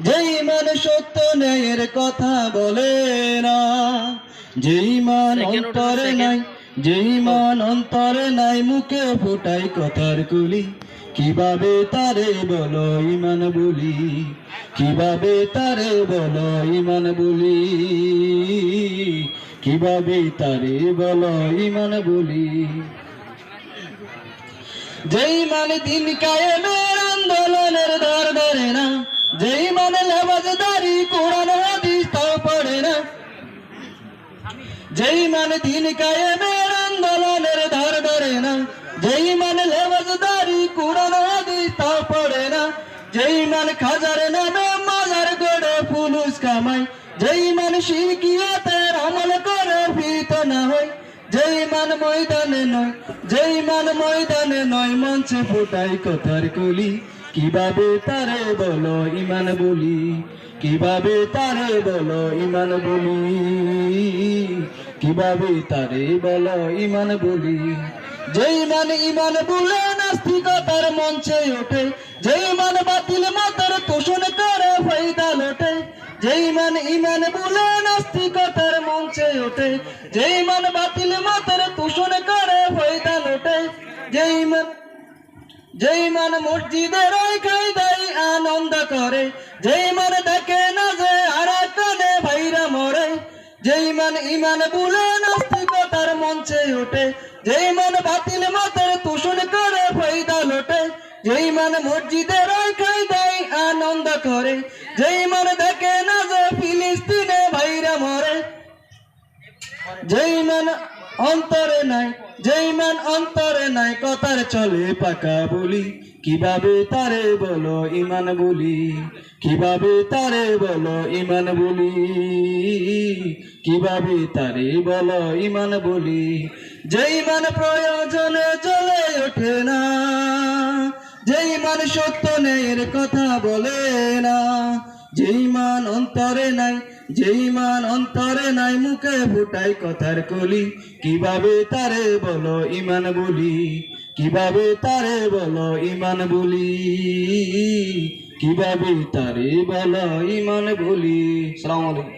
যে ইমান সত্য ন্যায়ের কথা বলে না যে ইমান Second অন্তরে নাই যে ইমান অন্তরে নাই মুখে ফুটাই কথার কুলি। কীভাবে তারে বলো ইমান বলি? কীভাবে তারে বলো ইমান বলি? কীভাবে তারে বলো ইমান বলি? যেই মানে দিন কায়েমের আন্দোলনের দর ধরে না মানে লেবাজদারি কোরআন হাদিস তাও পড়ে না। যেই মানে দিন কায়েমের আন্দোলনের ধর ধরে না, যেই মানে লেবাজদারি কোরআন হাদিস তাও পড়ে না, যেই মানে খাজার নামে মাজার গড়ে ফুলুস কামাই, যেই মানে শিরকিয়াতের আমল করে ফিরত না হয়, যেই মান ময়দানে নয়, যেই মান ময়দানে নয়, মঞ্চে ফোটাই কথার কলি। কীভাবে তারে বলো ইমান বলি? কীভাবে তারে বলো ইমান বলি? কীভাবে তারে বলো ইমান বলি? যেই মান ইমান বলে নাস্তিকতার মঞ্চে ওঠে, যেই মান বাতিল মাতার তোষণ করে ফায়দা লোটে, যেই মান ইমান বলে নাস্তিকতার মঞ্চে ওঠে, যেই মান বাতিল মাতার তোষণ করে ফায়দা লোটে, যেই মান যেই মান মসজিদের ওই কায়দায় আনন্দ করে, যেই মান দেখে না যে আর কানে ভাইরা মরে, যেই মান ইমান বলে নাস্তিকতার মঞ্চে ওঠে, যেই মান বাতিল মাতার তোষণ করে ফায়দা লোটে, যেই মান মসজিদের ওই কায়দায় আনন্দ করে, যেই মান দেখে না যে ফিলিস্তিনে যেই মান অন্তরে নাই, যেই মান অন্তরে নাই, কথার চলে পাকা বলি। কীভাবে তারে বলো ইমান বলি? কীভাবে তারে বলো ইমান বলি? কীভাবে তারে বলো ইমান বলি? যেই মান প্রয়োজনে চলে ওঠে না, যেই মান সত্য নেয়ের কথা বলে না, যেই মান অন্তরে নাই যেই মান অন্তরে নাই মুখে ফুটাই কথার কলি, কীভাবে তারে বলো ইমান বলি? কীভাবে তারে বলো ইমান বলি? কীভাবে তারে বলো ইমান বলি? সালাম আলাইকুম।